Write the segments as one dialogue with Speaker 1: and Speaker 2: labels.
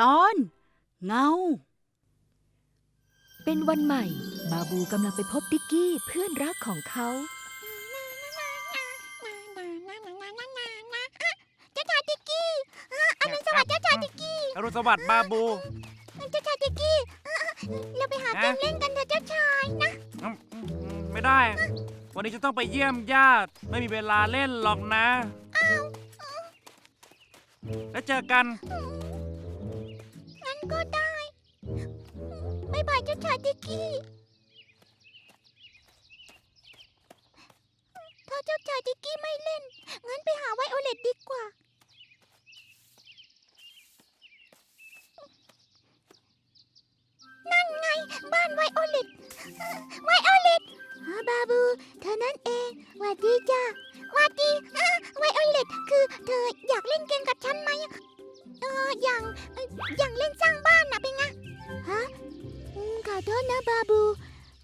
Speaker 1: ตอน เงา
Speaker 2: เป็นวันใหม่ บาบูกำลังไปพบดิกกี้เพื่อนรักของเขา
Speaker 3: เจ้าชายติกกี้อรุณสวัสดิ์เจ้าชายติกกี้
Speaker 4: อรุณสวัสดิ์บาบู
Speaker 3: เจ้าชายติกกี้เราไปหาเกมเล่นกันเถอะเจ้าชายนะ
Speaker 4: อืมอืมอืมไม่ได้ วันนี้จะต้องไปเยี่ยมญาติ ไม่มีเวลาเล่นหรอกนะ แล้วเจอกัน
Speaker 3: งั้น ก็ได้บ๊ายบายเจ้าชายติกกี้ถ้าเจ้าชายติกกี้ไม่เล่น งั้นไปหาไวโอเลตดีกว่า นั่นไงบ้านไวโอเลตไวโอเลตบาบู เธอนั่นเองหวัดดีจ้าหวัดดีไวโอเลตคือเธออยากเล่นเกมกับฉันไหม อออย่างเอ่ออย่างเล่นสร้างบ้านน่ะเป็นไงฮะอืมขอโทษนะบาบู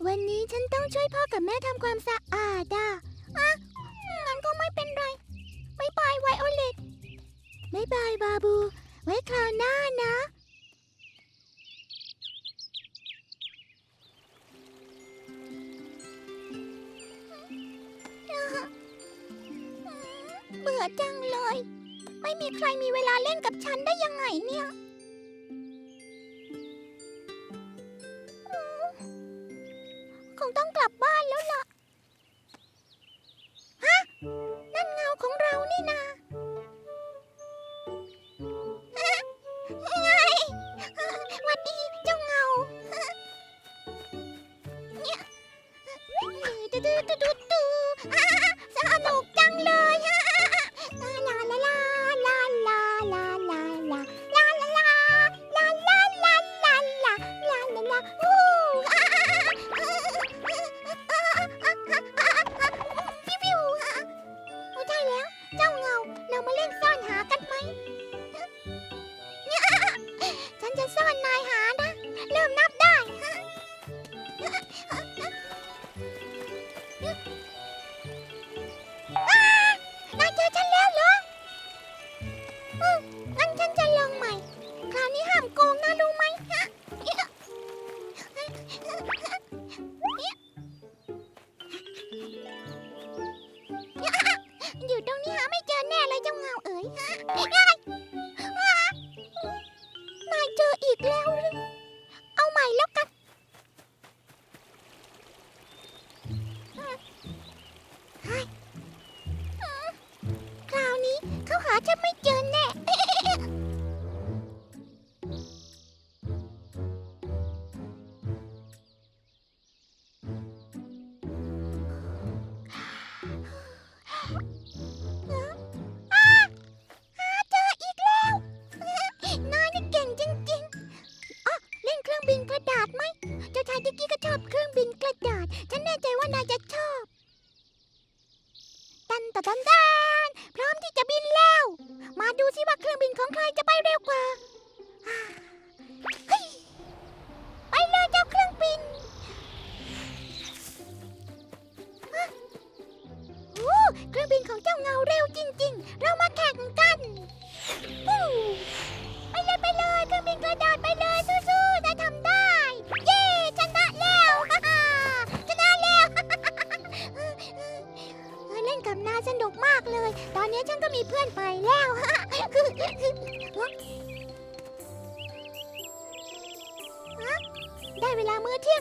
Speaker 3: วันนี้ฉันต้องช่วยพ่อกับแม่ทำความสะอาดอะอะงั้นก็ไม่เป็นไรบายบายไวโอเลตบายบายบาบู ไว้คราวหน้านะ เบื่อจังเลย ไม่มีใครมีเวลาเล่นกับฉันได้ยังไงเนี่ย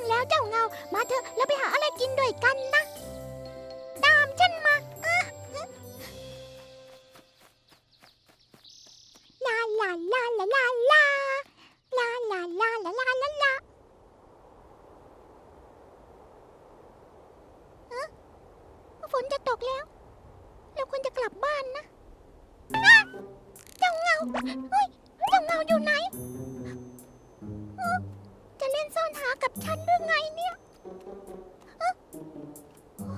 Speaker 3: างแล้วเจ้าเงา มาเถอะเราไปหาอะไรกินด้วยกันนะ ตามฉันมาลาลาลาลาลาลาลาลาลาลาลาลาลาฝนจะตกแล้ว เราควรจะกลับบ้านนะเจ้าเงาเฮ้ยเจ้าเงาอยู่ไหนอ นซ่อนหากับฉันหรือไงเนี่ยเอ้ออ๋อ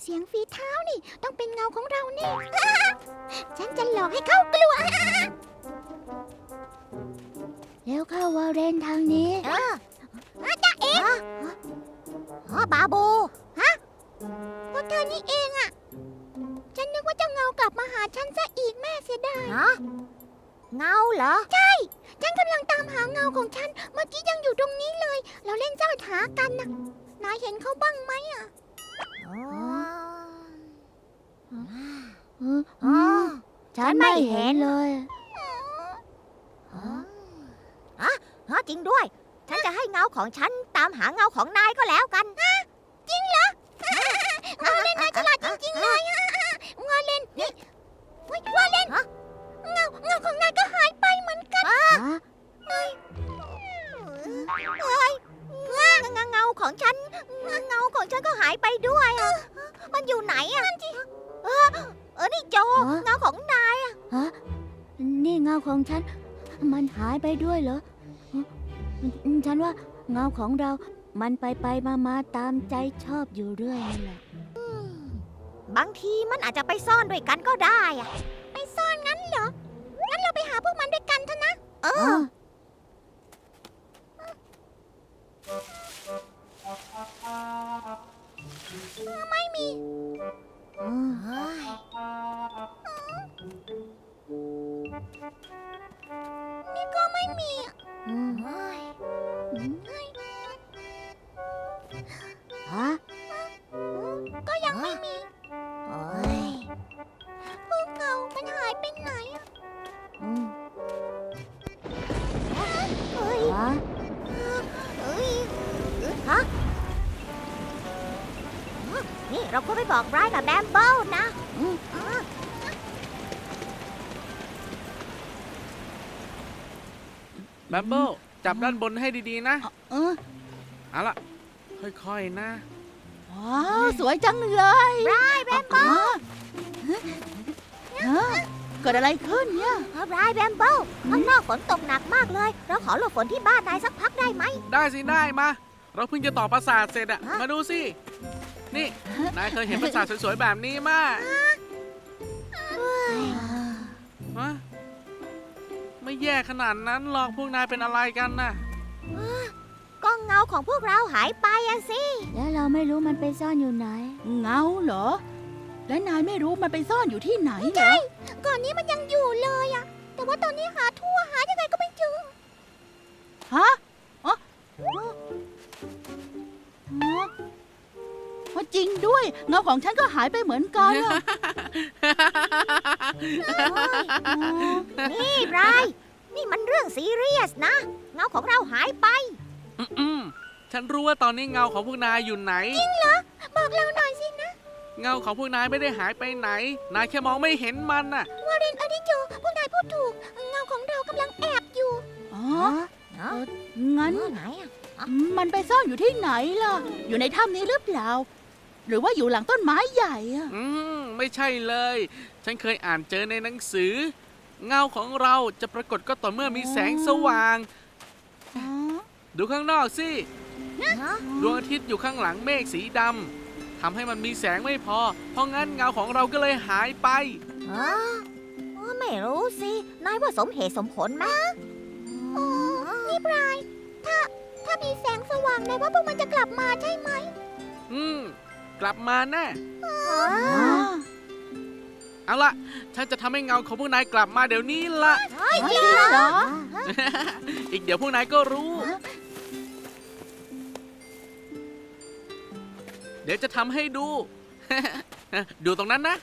Speaker 3: เสียงฝีเท้านี่ต้องเป็นเงาของเราแน่อะฉันจะหลอกให้เขากลัวแล้วเข้าวาเรนทางนี้เออจ้าเองอ๋อบาบูฮะพวกเธอนี่เองอะฉันนึกว่าเจ้าเงากลับมาหาฉันซะอีกแม่เสียดาย
Speaker 5: ฮะเงาเหรอ
Speaker 3: ใช่ ฉันนกำลังตามหาเงาของฉัน เมื่อกี้ยังอยู่ต รงนี้เลย เราเล่นเจ้าหากันนะนายเห็นเขาบ้างไหมอะ
Speaker 1: อ๋อฉันไม่เห็นเลยฮะฮะจริงด้วย ฉันจะให้เงาของฉันตามหาเงาของนายก็แล้วกัน
Speaker 3: จริงเหรอวาเลนนายฉลาดจริงๆเลยอะวาเลนนี่เฮ้ยวาเลน
Speaker 1: ฮะ
Speaker 3: เงาเงาของนายก็หายไปเหมือนกัน
Speaker 1: เฮ้ยเงาเงาของฉันเงาของฉันก็หายไปด้วยอะมันอยู่ไหนอะเออเออนี่โจเงาของนาย
Speaker 2: ฮะนี่เงาของฉัน มันหายไปด้วยเหรอฮะฉันว่าเงาของเรา มันไปไปมามาตามใจชอบอยู่เรื่อยนั่นแหละ
Speaker 1: บางทีมันอาจจะไปซ่อนด้วยกันก็ได้อะ
Speaker 3: ไปซ่อนงั้นเหรอ งั้นเราไปหาพวกมันด้วยกันเถอะนะ
Speaker 1: เอ
Speaker 2: อ๋
Speaker 1: อ
Speaker 2: อ
Speaker 3: ไม่มี
Speaker 2: อ๋อ
Speaker 1: เฮ้ย
Speaker 3: นี่ก็ไม่มีอะ
Speaker 2: อืม
Speaker 1: เฮ้ย บอกไบรท์กับแบมเบิลนะ
Speaker 4: แบมเบิลจับด้านบนให้ดีๆนะ
Speaker 5: เออ
Speaker 4: เอาล่ะค่อยๆนะ
Speaker 5: ว้าวสวยจังเลย
Speaker 1: ไบรท์แบมเบิล
Speaker 5: ฮะเกิดอะไรขึ้นเนี่ย
Speaker 1: ไบรท์แบมเบิลข้างนอกฝนตกหนักมากเลย เราขอหลบฝนที่บ้านนายสักพักได้ไหม
Speaker 4: ได้สิได้มา เราเพิ่งจะต่อประสาทเสร็จอะ
Speaker 1: ฮะ
Speaker 4: มาดูสิ นี่ นายเคยเห็นประสาทสวยๆแบบนี้มาฮะไม่แย่ขนาดนั้นหรอกพวกนายเป็นอะไรกันน่ะ
Speaker 1: ก็เงาของพวกเราหายไปอะสิ
Speaker 2: แล้วเราไม่รู้มันไปซ่อนอยู่ไหน
Speaker 5: เงาเหรอ และนายไม่รู้มันไปซ่อนอยู่ที่ไหนเหรอ
Speaker 3: ก่อนนี้มันยังอยู่เลยอะแต่ว่าตอนนี้หาทั่วหายังไงก็ไม่เจอ
Speaker 5: ฮะ ด้วย เงาของฉันก็หายไปเหมือนกันอะอ๋อ
Speaker 1: นี่ไบรท์นี่มันเรื่องซีเรียสนะ เงาของเราหายไป
Speaker 4: อืมๆฉันรู้ว่าตอนนี้เงาของพวกนายอยู่ไหน
Speaker 3: บอกเราหน่อยสินะ
Speaker 4: เงาของพวกนายไม่ได้หายไปไหน นายแค่มองไม่เห็นมันน่ะ
Speaker 3: วาเรนอดิโจ พวกนายพูดถูก เงาของเรากำลังแอบอยู่
Speaker 5: อ๋อ
Speaker 1: เนาะ
Speaker 5: งั้น
Speaker 1: ไหนอะ
Speaker 5: มันไปซ่อนอยู่ที่ไหนล่ะ อยู่ในถ้ำนี้หรือเปล่า หรือว่าอยู่หลังต้นไม้ใหญ่อะ
Speaker 4: อืมไม่ใช่เลย ฉันเคยอ่านเจอในหนังสือ เงาของเราจะปรากฏก็ต่อเมื่อมีแสงสว่าง
Speaker 5: อ๋อ
Speaker 4: ดูข้างนอกสิ
Speaker 1: ฮะ
Speaker 4: ดวงอาทิตย์อยู่ข้างหลังเมฆสีดำทำให้มันมีแสงไม่พอ เพราะงั้นเงาของเราก็เลยหายไป
Speaker 1: อ๋ออ๋อไม่รู้สิ นายว่าสมเหตุสมผลไหม
Speaker 3: อ๋อนี่บราย ถ้า ถ้ามีแสงสว่างนายว่าพวกมันจะกลับมาใช่ไหม
Speaker 4: อืม กลับมาแน่
Speaker 5: อ๋อ
Speaker 4: เอาละฉันจะทำให้เงาของพวกนายกลับมาเดี๋ยวนี้ละ
Speaker 1: เฮ้ย
Speaker 5: จริงเหรอ
Speaker 4: อีกเดี๋ยวพวกนายก็รู้ เดี๋ยวจะทำให้ดู ดูตรงนั้นนะ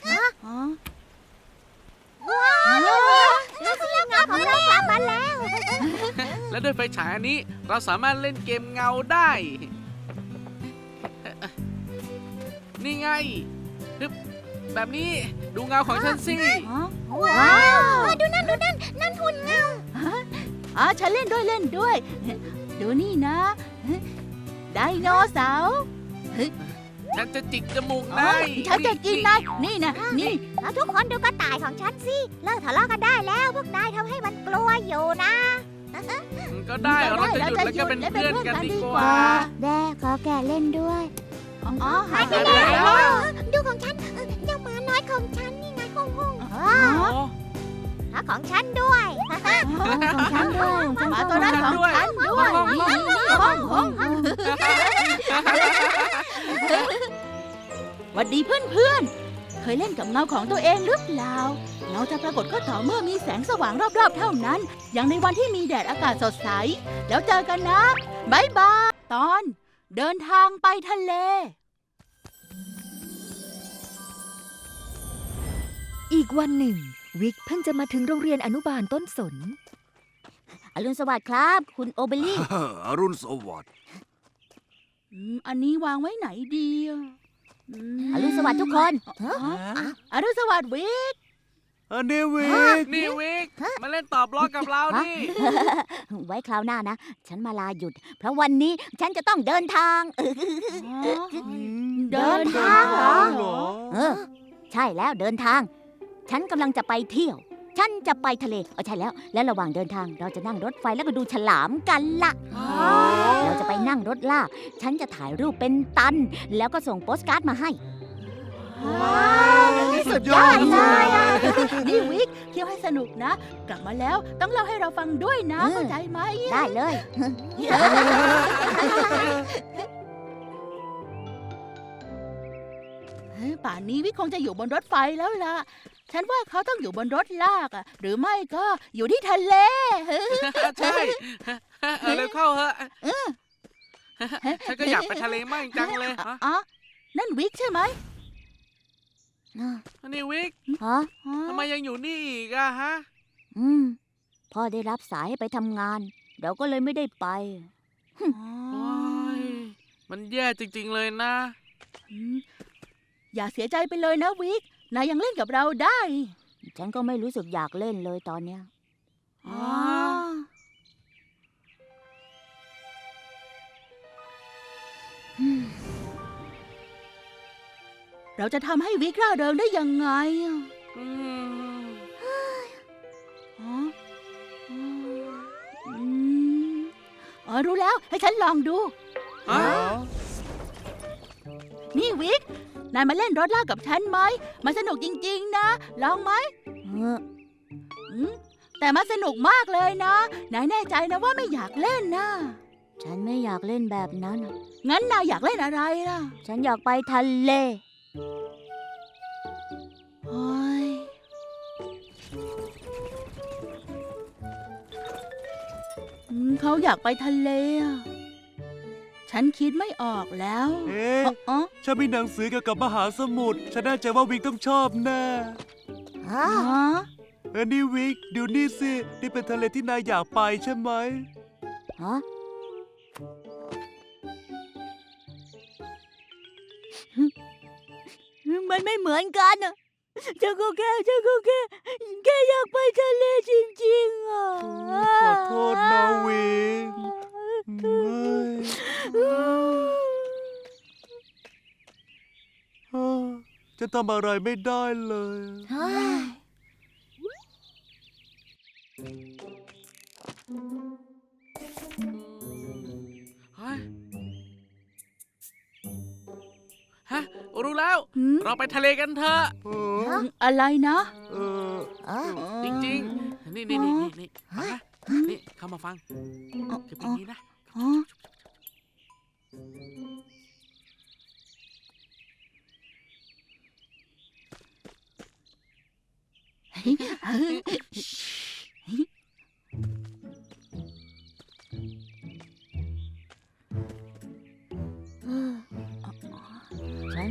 Speaker 5: อ๋อ
Speaker 1: เงาของเรากลับมาแล้ว
Speaker 4: และด้วยไฟฉายอันนี้เราสามารถเล่นเกมเงาได้ นี่ไงฮึบแบบนี้ดูเงาของฉันสิ
Speaker 5: อ๋อ
Speaker 1: ว้าว
Speaker 3: เออดูนั่นดูนั่นนั่นหุ่นเงา
Speaker 5: อ๋อฉันเล่นด้วยเล่นด้วย ดูนี่นะ ไดโนเสาร์
Speaker 4: ฉันจะจิกจมูก
Speaker 5: อ๋อนา
Speaker 4: ย
Speaker 5: ฉันจะกินนายนี่นะนี่
Speaker 1: แล้วทุกคนดูกระต่ายของฉันสิ เลิกทะเลาะกันได้แล้วพวกนายทำให้มันกลัวอยู่นะ
Speaker 4: มันก็ได้เราจะหยุดแล้วก็เป็นเพื่อนกันดีกว่า
Speaker 2: แด้ขอแกะเล่นด้วย
Speaker 5: อ๋อหายไป
Speaker 4: หายไป
Speaker 5: แล้
Speaker 4: แล้วว
Speaker 3: ดูของฉันเออเจ้าหมาน้อยของฉันนี่ไงห้องห้อง
Speaker 1: อ๋อ
Speaker 4: โอ้
Speaker 1: แล้วของฉันด้วย
Speaker 2: ของฉันด้วยของฉัน
Speaker 5: หมา
Speaker 2: ก็
Speaker 5: ตัวนั้นของฉันด้วย
Speaker 4: ห้อง
Speaker 5: นี่
Speaker 4: ห้อง
Speaker 5: นี่ห้องห้องหวัดดีเพื่อนเพื่อนๆ เคยเล่นกับเงาของตัวเองหรือเปล่า เงาจะปรากฏก็ต่อเมื่อมีแสงสว่างรอบๆ เท่านั้น อย่างในวันที่มีแดดอากาศสดใส แล้วเจอกันนะบายบาย ตอน เดินทางไปทะเล
Speaker 6: อีกวันหนึ่ง วิกเพิ่งจะมาถึงโรงเรียนอนุบาลต้นสน
Speaker 2: อรุณสวัสดิ์ครับ คุณโอเบลี่
Speaker 7: อรุณสวัสดิ์
Speaker 5: อืมอันนี้วางไว้ไหนดีอะม
Speaker 2: อรุณสวัสดิ์ทุกคน
Speaker 5: อ๋ออรุณสวัสดิ์วิก
Speaker 7: อันนี้วิก
Speaker 4: นี่วิกมาเล่นตอบบล็อกกับเรานี่
Speaker 2: ไว้คราวหน้านะ ฉันมาลาหยุด เพราะวันนี้ฉันจะต้องเดินทาง
Speaker 5: เดินทางเหรอ
Speaker 7: เหรอ
Speaker 2: เออ ใช่แล้วเดินทาง ฉันกำลังจะไปเที่ยว ฉันจะไปทะเลเออใช่แล้ว และระหว่างเดินทางเราจะนั่งรถไฟแล้วก็ดูฉลามกันละเราจะไปนั่งรถลาก ฉันจะถ่ายรูปเป็นตัน แล้วก็ส่งโปสการ์ดมาให้
Speaker 5: ว้าว สุดยอดเลยอะนี่วิกเที่ยวให้สนุกนะ กลับมาแล้วต้องเล่าให้เราฟังด้วยนะ
Speaker 2: เออ
Speaker 5: เข้าใจไหม
Speaker 2: ได้เลย
Speaker 5: เฮ้ยป่านนี้วิกคงจะอยู่บนรถไฟแล้วล่ะ ฉันว่าเขาต้องอยู่บนรถลากอะหรือไม่ก็อยู่ที่ทะเล
Speaker 4: ใช่เออเร็วเข้าเหอะฉันก็อยากไปทะเลมากจังเลยฮะ
Speaker 5: อ๋อนั่นวิกใช่ไหม
Speaker 4: นี่วิก
Speaker 2: ฮะ
Speaker 5: อ๋อ
Speaker 4: ทำไมยังอยู่นี่อีกอะฮะ
Speaker 2: อืมพ่อได้รับสายให้ไปทำงาน เราก็เลยไม่ได้ไป
Speaker 5: อ๋
Speaker 4: โอ้
Speaker 5: อย
Speaker 4: มันแย่จริง ๆ เลยนะ
Speaker 5: อืมอย่าเสียใจไปเลยนะวิก นายยังเล่นกับเราได้
Speaker 2: ฉันก็ไม่รู้สึกอยากเล่นเลยตอนเนี้ย
Speaker 5: อ๋อ เราจะทำให้วิกร่าเริงได้ยังไงอะ
Speaker 4: อืม
Speaker 5: อ๋ออืมอ๋อรู้แล้วให้ฉันลองดู
Speaker 4: ฮะ
Speaker 5: นี่วิก นายมาเล่นรถลากกับฉันไหม มันสนุกจริง ๆ นะ ลองไหม
Speaker 2: เออ
Speaker 5: อืมแต่มันสนุกมากเลยนะ นายแน่ใจนะว่าไม่อยากเล่นนะ
Speaker 2: ฉันไม่อยากเล่นแบบนั้นอะ
Speaker 5: งั้นนายอยากเล่นอะไรล่ะ
Speaker 2: ฉันอยากไปทะเล
Speaker 5: เขาอยากไปทะเลอะฉันคิดไม่ออกแล้ว
Speaker 7: เอ๊ะ
Speaker 5: อ๋ออ๋อ
Speaker 7: ฉันมีหนังสือเกี่ยวกับมหาสมุทร ฉันแน่ใจว่าวิกต้องชอบแน่
Speaker 5: อ๋อ
Speaker 7: เออนี่วิกดูนี่สิ นี่เป็นทะเลที่นายอยากไปใช่ไหม
Speaker 2: ฮะมันไม่เหมือนกันอะ ฉันก็แค่ฉันก็แค่แค่อยากไปทะเลจริงๆอะ
Speaker 7: ขอโทษนะวิกเฮ้ยอ้าวจะทำอะไรไม่ได้เลย
Speaker 4: เแล้ว
Speaker 5: หืม
Speaker 4: เราไปทะเลกันเถอะ
Speaker 7: เออ
Speaker 5: อะไรนะ
Speaker 7: เออ
Speaker 4: จริงๆ นี่นี่นี่นี่นี่ฟังนะนี่เข้ามาฟัง
Speaker 5: อ๋อ
Speaker 4: คือเป็นอย่างนี้นะ
Speaker 5: อ๋อ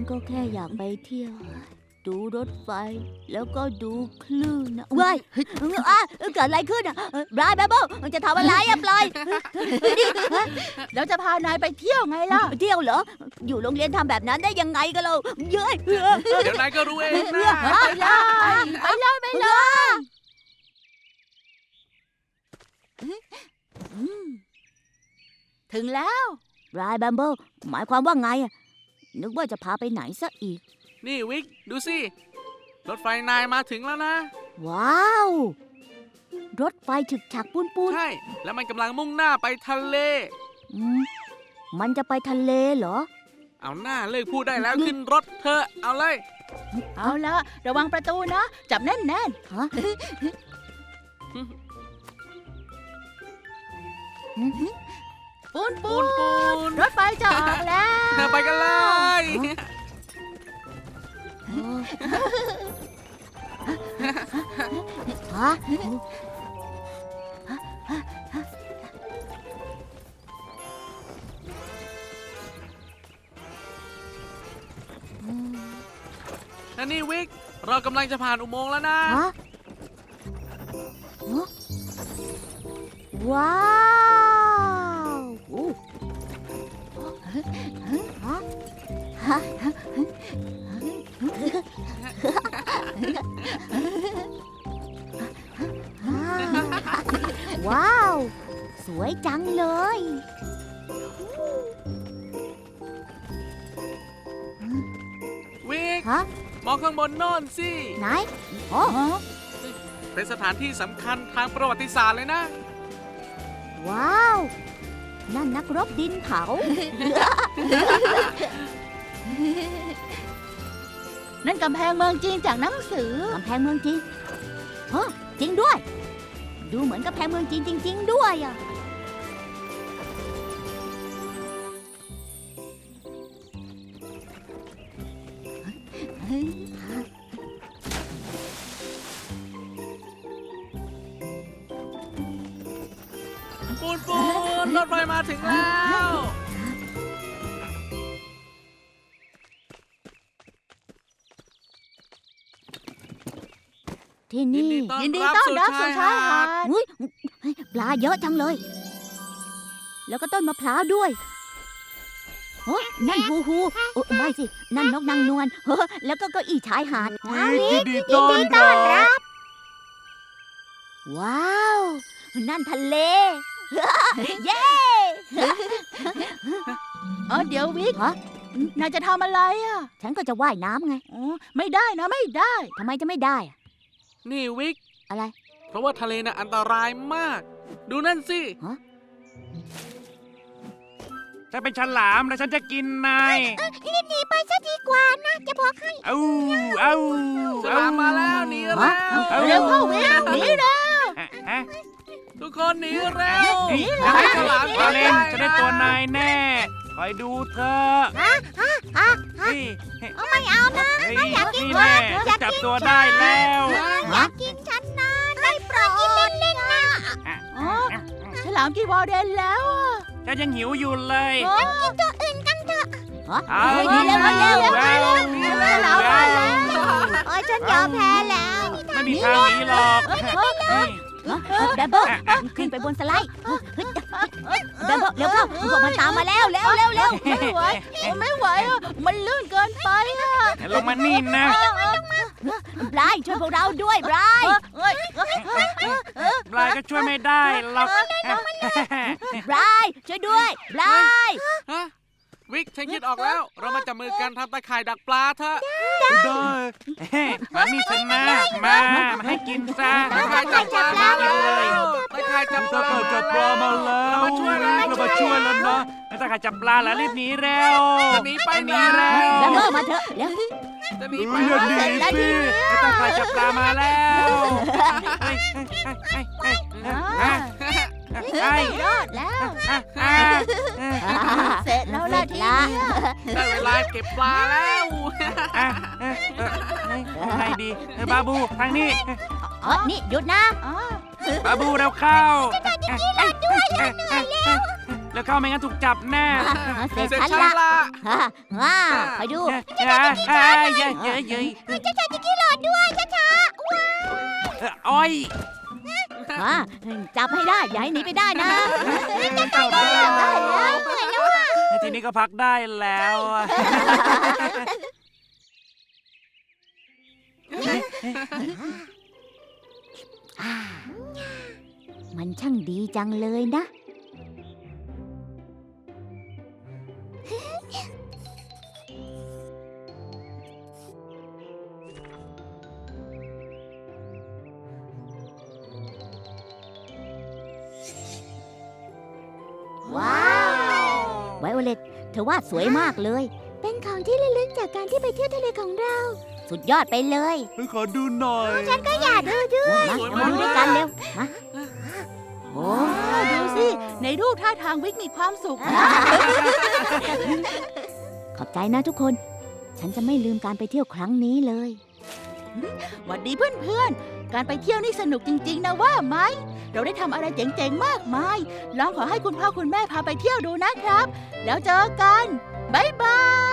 Speaker 2: ก็แค่อยากไปเที่ยว ดูรถไฟ แล้วก็ดูคลื่นนะว้ายอะเกิดอะไรขึ้นอะบลายแบบมันจะทำอะไรอะปลอย
Speaker 5: แล้วจะพานายไปเที่ยวไงล่ะ
Speaker 2: เที่ยวเหรอ อยู่โรงเรียนทำแบบนั้นได้ยังไงกันเราเย้ย
Speaker 4: เดี๋ยวนายก็รู้เองนะ
Speaker 5: ไปเลยไปเลยไปเลยอืมถึงแล้ว
Speaker 2: บลายแบมเบิลหมายความว่าไงอะ นึกว่าจะพาไปไหนซะอีก
Speaker 4: นี่วิก ดูสิ รถไฟนายมาถึงแล้วนะ
Speaker 2: ว้าว รถไฟฉึกฉักปูนปูน
Speaker 4: ใช่ แล้วมันกำลังมุ่งหน้าไปทะเล
Speaker 2: อืมมันจะไปทะเลเหรอ
Speaker 4: เอาหน้าเลิกพูดได้แล้วขึ้นรถเถอะเอาเลย
Speaker 5: เอาละระวังประตูนะ จับแน่นแน่น
Speaker 2: ฮะ
Speaker 5: ๆ ปูนปู
Speaker 4: ปูน
Speaker 5: น
Speaker 4: ปูน
Speaker 5: รถไฟจะออกแล้ว
Speaker 4: ไปกันเลย
Speaker 2: ฮฮะอืม
Speaker 4: อันนี้วิก เรากำลังจะผ่านอุโมงค์แล้วนะ
Speaker 2: ฮะฮะว้าว ว้าว สวยจังเลย
Speaker 4: วิก
Speaker 2: ฮะ
Speaker 4: มองข้างบนโน่นสิ
Speaker 2: ไหน โอ้
Speaker 4: เป็นสถานที่สำคัญทางประวัติศาสตร์เลยนะ
Speaker 2: ว้าว นั่นนักรบดินเผา
Speaker 5: นั่นกำแพงเมืองจีนจากหนังสือ
Speaker 2: กำแพงเมืองจีนฮะจริงด้วย ดูเหมือนกำแพงเมืองจีนจริง ๆ ด้วยอะ ที่
Speaker 4: ยิน
Speaker 2: นี่
Speaker 4: ดีต้อน
Speaker 5: ยินดี
Speaker 4: รับ
Speaker 5: ต้อน
Speaker 4: สู่
Speaker 5: รับ
Speaker 4: ชา
Speaker 5: สู่
Speaker 4: ย
Speaker 5: ชาย
Speaker 4: หา
Speaker 5: หา
Speaker 4: ด
Speaker 5: ด
Speaker 2: อุ้ยเฮ้ยปลาเยอะจังเลย แล้วก็ต้นมะพร้าวด้วยโอ้นั่นฮูฮูเออไม่สิ นั่นนกนางนวลเฮ้อแล้วก็เก้าอี้ชายหาด
Speaker 7: วิกยินดีต้อนรับ
Speaker 2: ว้าว นั่นทะเล เย้
Speaker 5: เออเดี๋ยววิก
Speaker 2: ฮะ
Speaker 5: นายจะทำอะไรอะ
Speaker 2: ฉันก็จะว่ายน้ำไง
Speaker 5: อ๋อ ไม่ได้นะไม่ได้
Speaker 2: ทำไมจะไม่ได้อะ
Speaker 4: นี่วิก
Speaker 2: อะไร
Speaker 4: เพราะว่าทะเลน่ะอันตรายมาก ดูนั่นสิ
Speaker 7: ถ้าเป็นฉลามแล้วฉันจะกินนาย
Speaker 3: รีบหนีไปซะดีกว่านะ จะบอกให้
Speaker 7: เอ้าเอ้า
Speaker 4: ฉลามมาแล้วหนีแล้ว
Speaker 5: เร็วเข้าวิกหนีเร็ว
Speaker 7: ฮะฮะ
Speaker 4: ทุกคนหนีเร็ว
Speaker 7: เฮ้ย
Speaker 4: อย่าให้ฉลาม
Speaker 7: มาเล่น
Speaker 4: จับ
Speaker 7: จะได้ตัวนายแน่ คอยดูเธอะ เฮ้ย
Speaker 1: ไม่เอานะ
Speaker 7: เฮ้ยนี่แน่จับตัวได้แล้ว
Speaker 1: อย่ากินฉันนะได้โปรดเล่นๆนะ
Speaker 5: อ๋อฉลามกี่วอลเดนแล้วอะ
Speaker 7: ฉันยังหิวอยู่เลย
Speaker 5: โอ้
Speaker 1: ตัวอื่นกันเถอะ
Speaker 2: ฮะ
Speaker 7: เอา
Speaker 2: เฮ้ยดีแล้วดีแล้ว
Speaker 7: แล้ว
Speaker 5: ฉลามมาแล้ว
Speaker 1: โอ้ยฉันยอมแพ้แล้ว
Speaker 7: ไม่มีทางหนีหรอกนี่
Speaker 2: แบมเบิลขึ้นไปบนสไลด์แบมเบิลเร็วเข้าพวกมันตามมาแล้วเร็วเร็วเร็ว
Speaker 5: ไม่ไหวไม่ไหวอะมันลื่นเกินไปอะ
Speaker 7: ลงมานี่นะ
Speaker 2: บรายช่วยพวกเราด้วยบราย
Speaker 5: เอ้ย
Speaker 7: บลายก็ช่วยไม่ได้หรอก
Speaker 2: บรายช่วยด้วยบราย
Speaker 4: ฮะ วิกฉันคิดออกแล้ว เรามาจับมือกันทำตะข่ายดักปลาเถอะ
Speaker 7: ได้มานี่เถอะนะมามาให้กินซะ
Speaker 4: ตะข่ายจับปลามาแล้วตะข่ายจับป
Speaker 7: ถ้า
Speaker 4: ลา
Speaker 7: เกิดจับปลามาแล้ว
Speaker 4: เรามาช่วยแล้ว
Speaker 7: เรามาช่วยแล้วนะถ้าเกิดจับปลาแล้วรีบหนีเร็ว
Speaker 4: จะหนีไป
Speaker 7: ห
Speaker 4: ไหน
Speaker 7: นีเร็ว
Speaker 2: แบมเบิลมาเถอะเร็ว
Speaker 4: จะหนีไป
Speaker 7: เฮ้ยอย่าหนี
Speaker 4: ไหน
Speaker 7: สิถ้าเกิดจับปลามาแล้ว เฮ้ยเฮ้ยเฮ้ยเฮ้ยเฮ้ย
Speaker 5: รอดแล้ว
Speaker 7: เฮ้ย
Speaker 5: เสร็จแล้วล่ะที
Speaker 2: ละ
Speaker 5: นี้
Speaker 4: ได้เวลาเก็บปลาแล้ว
Speaker 7: ไงดีบาบูทางนี้
Speaker 2: เออนี่หยุดนะ
Speaker 5: อ๋อ
Speaker 7: บาบูเร็วเข้าแล้วเข้าไม่งั้นถูกจับแน่
Speaker 2: เสร็จ
Speaker 4: เสร็จ
Speaker 2: ฉัน
Speaker 4: ฉัน
Speaker 2: ละ
Speaker 4: ละ
Speaker 2: ฮ่าฮ่าไปดู
Speaker 7: เย้เย้เย้เย้เย้
Speaker 1: จะชาจะกี้หลอดด้วยช้า
Speaker 7: อ้อย
Speaker 2: ฮ่าจับให้ได้ อย่าให้หนีไปได้นะ
Speaker 7: จับได้
Speaker 1: ๆได้แล้วเหนื่อยแล้วอะ
Speaker 7: ทีนี้ก็พักได้แล้ว
Speaker 2: มันช่างดีจังเลยนะ โอเลตเธอวาดสวยมากเลย
Speaker 3: เป็นของที่ระลึกจากการที่ไปเที่ยวทะเลของเรา
Speaker 2: สุดยอดไปเลย
Speaker 7: ขอดูหน่อย
Speaker 3: ก็อย่าดูด้วย
Speaker 2: มา
Speaker 4: สวย
Speaker 2: มา
Speaker 4: มาก
Speaker 2: ดูด้วยกันเร็วมาโอ้
Speaker 5: อ้าวดูสิ ในรูปท่าทางวิกมีความสุขนะ
Speaker 2: ขอบใจนะทุกคน ฉันจะไม่ลืมการไปเที่ยวครั้งนี้เลย
Speaker 5: หวัดดีเพื่อนๆ การไปเที่ยวนี่สนุกจริงๆนะว่าไหม เราได้ทำอะไรเจ๋งๆ มากมาย ลองขอให้คุณพ่อคุณแม่พาไปเที่ยวดูนะครับ แล้วเจอกัน บ๊ายบาย